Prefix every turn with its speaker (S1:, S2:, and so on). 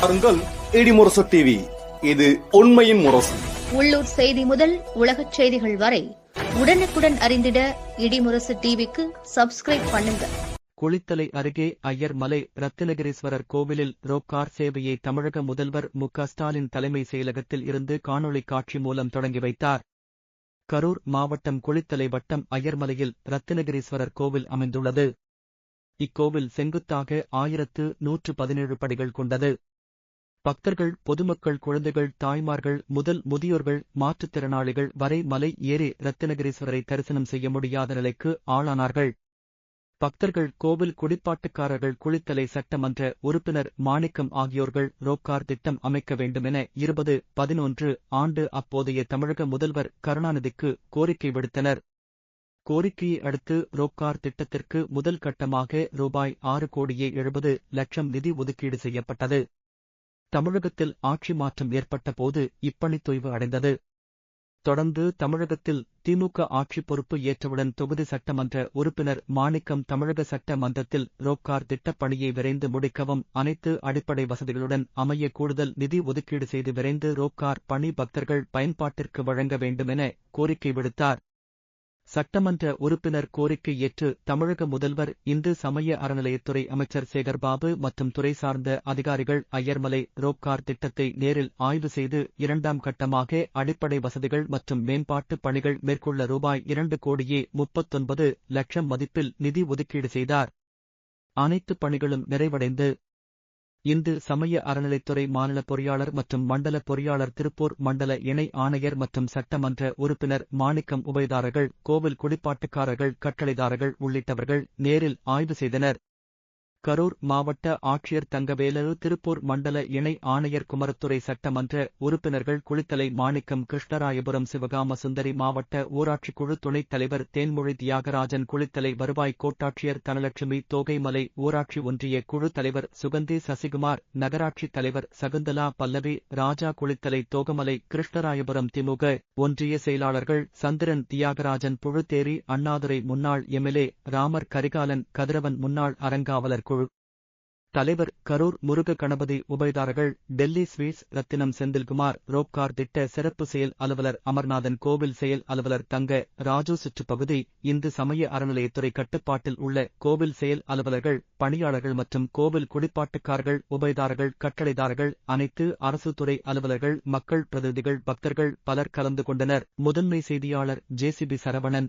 S1: பாருங்கள் இடிமுரசு டிவி இது உண்மையின் முரசு.
S2: உள்ளூர் செய்தி முதல் உலகச் செய்திகள் வரை உடனுக்குடன் அறிந்திட இடிமுரசு டிவிக்கு சப்ஸ்கிரைப் பண்ணுங்க.
S3: குளித்தலை அருகே ஐயர் மலை ரத்தினகிரீஸ்வரர் கோவிலில் ரோப்கார் சேவையை தமிழக முதல்வர் மு க ஸ்டாலின் தலைமை செயலகத்தில் இருந்து காணொளி காட்சி மூலம் தொடங்கி வைத்தார். கரூர் மாவட்டம் குளித்தலை வட்டம் ஐயர்மலையில் ரத்தினகிரீஸ்வரர் கோவில் அமைந்துள்ளது. இக்கோவில் செங்குத்தாக ஆயிரத்து நூற்று பதினேழு படிகள் கொண்டது. பக்தர்கள் பொதுமக்கள் குழந்தைகள் தாய்மார்கள் முதல் முதியோர்கள் மாற்றுத்திறனாளிகள் வரை மலை ஏறி ரத்தினகிரீஸ்வரரை தரிசனம் செய்ய முடியாத நிலைக்கு ஆளானார்கள். பக்தர்கள் கோவில் குடிப்பாட்டுக்காரர்கள் குளித்தலை சட்டமன்ற உறுப்பினர் மாணிக்கம் ஆகியோர்கள் ரோப்கார் திட்டம் அமைக்க வேண்டுமென இருபது பதினொன்று ஆண்டு அப்போதைய தமிழக முதல்வர் கருணாநிதிக்கு கோரிக்கை விடுத்தனர். கோரிக்கையை அடுத்து ரோப்கார் திட்டத்திற்கு முதல் கட்டமாக ரூபாய் ஆறு கோடியே எழுபது லட்சம் நிதி ஒதுக்கீடு செய்யப்பட்டது. தமிழகத்தில் ஆட்சி மாற்றம் ஏற்பட்ட போது தொய்வு அடைந்தது. தொடர்ந்து தமிழகத்தில் திமுக ஆட்சி பொறுப்பு ஏற்றவுடன் தொகுதி சட்டமன்ற உறுப்பினர் மாணிக்கம் தமிழக சட்ட மன்றத்தில் ரோப்கார் திட்டப்பணியை விரைந்து முடிக்கவும் அனைத்து அடிப்படை வசதிகளுடன் அமைய கூடுதல் நிதி ஒதுக்கீடு செய்து விரைந்து ரோப்கார் பணி பக்தர்கள் பயன்பாட்டிற்கு வழங்க வேண்டுமென கோரிக்கை விடுத்தார். சட்டமன்ற உறுப்பினர் கோரிக்கை ஏற்று தமிழக முதல்வர் இந்து சமய அறநிலையத்துறை அமைச்சர் சேகர்பாபு மற்றும் துறை சார்ந்த அதிகாரிகள் அய்யர்மலை ரோப்கார் திட்டத்தை நேரில் ஆய்வு செய்து இரண்டாம் கட்டமாக அடிப்படை வசதிகள் மற்றும் மேம்பாட்டு பணிகள் மேற்கொள்ள ரூபாய் இரண்டு கோடியே முப்பத்தொன்பது லட்சம் மதிப்பில் நிதி ஒதுக்கீடு செய்தார். அனைத்து பணிகளும் நிறைவடைந்து இந்து சமய அறநிலைத்துறை மாநில பொறியாளர் மற்றும் மண்டல பொறியாளர் திருப்பூர் மண்டல இணை ஆணையர் மற்றும் சட்டமன்ற உறுப்பினர் மாணிக்கம் உபயதாரர்கள் கோவில் குடிப்பாட்டுக்காரர்கள் கட்டளைதாரர்கள் உள்ளிட்டவர்கள் நேரில் ஆய்வு செய்தனர். கரூர் மாவட்ட ஆட்சியர் தங்கவேலு திருப்பூர் மண்டல இணை ஆணையர் குமரத்துறை சட்டமன்ற உறுப்பினர்கள் குளித்தலை மாணிக்கம் கிருஷ்ணராயபுரம் சிவகாம சுந்தரி மாவட்ட ஊராட்சி குழு துணைத் தலைவர் தேன்மொழி தியாகராஜன் குளித்தலை வருவாய் கோட்டாட்சியர் தனலட்சுமி தோகைமலை ஊராட்சி ஒன்றிய குழு தலைவர் சுகந்தி சசிகுமார் நகராட்சி தலைவர் சகுந்தலா பல்லவி ராஜா குளித்தலை தோகமலை கிருஷ்ணராயபுரம் திமுக ஒன்றிய செயலாளர்கள் சந்திரன் தியாகராஜன் புழுத்தேரி அண்ணாதுரை முன்னாள் எம்எல்ஏ ராமர் கரிகாலன் கதிரவன் முன்னாள் அரங்காவலர் குழு. தலைவர் Karur Muruga Ganapathi உபயதாரர்கள் Delhi sweets Rathinam Senthilkumar rope car திட்ட சிறப்பு செயல் அலுவலர் அமர்நாதன் கோவில் செயல் அலுவலர் தங்க ராஜு சுற்றுப்பகுதி இந்து சமய அறநிலையத்துறை கட்டுப்பாட்டில் உள்ள கோவில் செயல் அலுவலர்கள் பணியாளர்கள் மற்றும் கோவில் குடிப்பாட்டுக்காரர்கள் உபயதாரர்கள் கட்டளைதாரர்கள் அனைத்து அரசு துறை அலுவலர்கள் மக்கள் பிரதிநிதிகள் பக்தர்கள் பலர் கலந்து கொண்டனர். முதன்மை செய்தியாளர் ஜேசிபி சரவணன்.